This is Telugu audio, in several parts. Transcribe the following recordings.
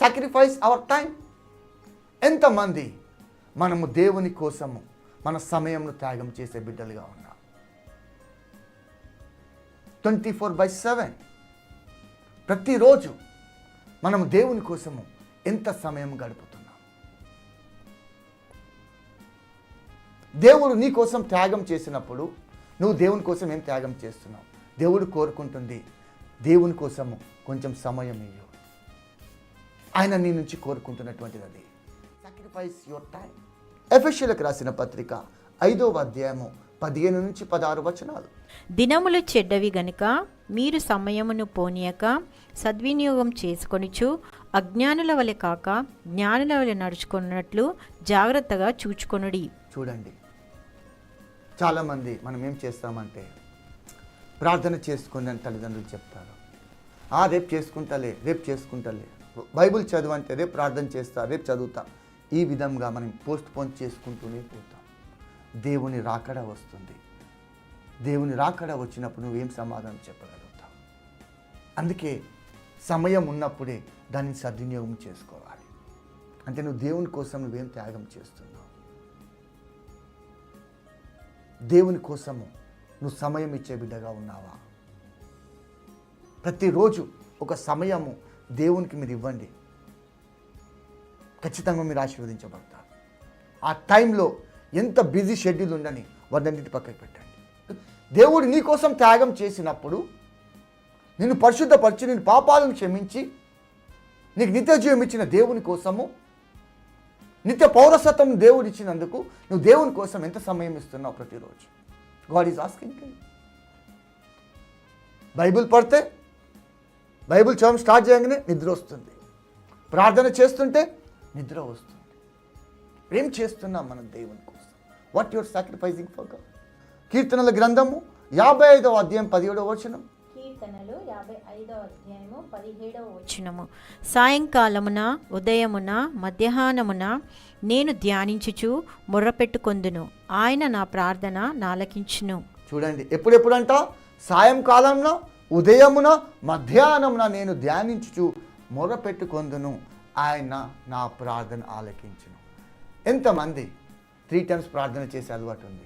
సాక్రిఫైస్ అవర్ టైం ఎంతమంది మనము దేవుని కోసము మన సమయంను త్యాగం చేసే బిడ్డలుగా ఉన్నాం. ట్వంటీ ఫోర్ బై సెవెన్ ప్రతిరోజు మనం దేవుని కోసము ఎంత సమయం గడుపుతున్నాం? దేవుడు నీ కోసం త్యాగం చేసినప్పుడు నువ్వు దేవుని కోసం ఏం త్యాగం చేస్తున్నావు? దేవుడు కోరుకుంటుంది దేవుని కోసము కొంచెం సమయం ఇయ్యు. ఆయన నీ నుంచి కోరుకుంటున్నటువంటిది అది. సాక్రిఫైస్ యువర్ టైం ఎఫెషియలకు రాసిన పత్రిక ఐదవ అధ్యాయము పదిహేను నుంచి పదహారు వచనాలు. దినములు చెడ్డవి గనుక మీరు సమయమును పోనీయక సద్వినియోగం చేసుకొనుచు అజ్ఞానుల వలె కాక జ్ఞానుల వలె నడుచుకున్నట్లు జాగ్రత్తగా చూచుకొనుడి. చూడండి. చాలామంది మనం ఏం చేస్తామంటే ప్రార్థన చేసుకుని అని తల్లిదండ్రులు చెప్తారు. ఆ రేపు చేసుకుంటాలే రేపు చేసుకుంటాలే. బైబిల్ చదవంటే రేపు ప్రార్థన చేస్తా రేపు చదువుతా. ఈ విధంగా మనం పోస్ట్ పోన్ చేసుకుంటూనే పోతాం. దేవుని రాకడ వస్తుంది. దేవుని రాకడ వచ్చినప్పుడు నువ్వేం సమాధానం చెప్పగలుగుతావు? అందుకే సమయం ఉన్నప్పుడే దాన్ని సద్వినియోగం చేసుకోవాలి. అంటే నువ్వు దేవుని కోసం నువ్వేం త్యాగం చేస్తున్నావు? దేవుని కోసము నువ్వు సమయం ఇచ్చే బిడ్డగా ఉన్నావా? ప్రతిరోజు ఒక సమయము దేవునికి మీరు ఇవ్వండి. ఖచ్చితంగా మీరు ఆశీర్వదించబడతారు ఆ టైంలో ఎంత బిజీ షెడ్యూల్ ఉండని వాటన్నిటి పక్కకు పెట్టండి. దేవుడు నీ కోసం త్యాగం చేసినప్పుడు నిన్ను పరిశుద్ధపరిచి నేను పాపాలను క్షమించి నీకు నిత్య జీవం ఇచ్చిన దేవుని కోసము నిత్య పౌరసత్వం దేవుడు ఇచ్చినందుకు నువ్వు దేవుని కోసం ఎంత సమయం ఇస్తున్నావు ప్రతిరోజు? గాడ్ ఈజ్ ఆస్కింగ్ బైబిల్ పడితే బైబిల్ చదవడం స్టార్ట్ చేయగానే నిద్ర వస్తుంది. ప్రార్థన చేస్తుంటే నిద్ర వస్తుంది. ఏం చేస్తున్నాం మనం దేవుని కోసం? What your sacrificing for God కీర్తనల గ్రంథము యాభై ఐదవ అధ్యాయం పదిహేడవ వచనం. కీర్తనలు యాభై ఐదవ అధ్యాయము పదిహేడవ వచనము. సాయంకాలమున ఉదయమున మధ్యాహ్నమున నేను ధ్యానించుచు మొర్రపెట్టుకొందును. ఆయన నా ప్రార్థన నాలకించును. చూడండి ఎప్పుడెప్పుడంట? సాయంకాలంన ఉదయమున మధ్యాహ్నమున నేను ధ్యానించుచు మొరపెట్టుకొందును. ఆయన నా ప్రార్థన ఆలకించును. ఎంతమంది త్రీ టైమ్స్ ప్రార్థన చేసే అలవాటు ఉంది?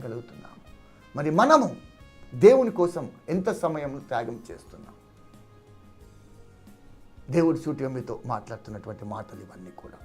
గలుగుతున్నాము మరి మనము దేవుని కోసం ఎంత సమయం త్యాగం చేస్తున్నాం? దేవుడి సూటిగా మీతో మాట్లాడుతున్నటువంటి మాటలు ఇవన్నీ కూడా.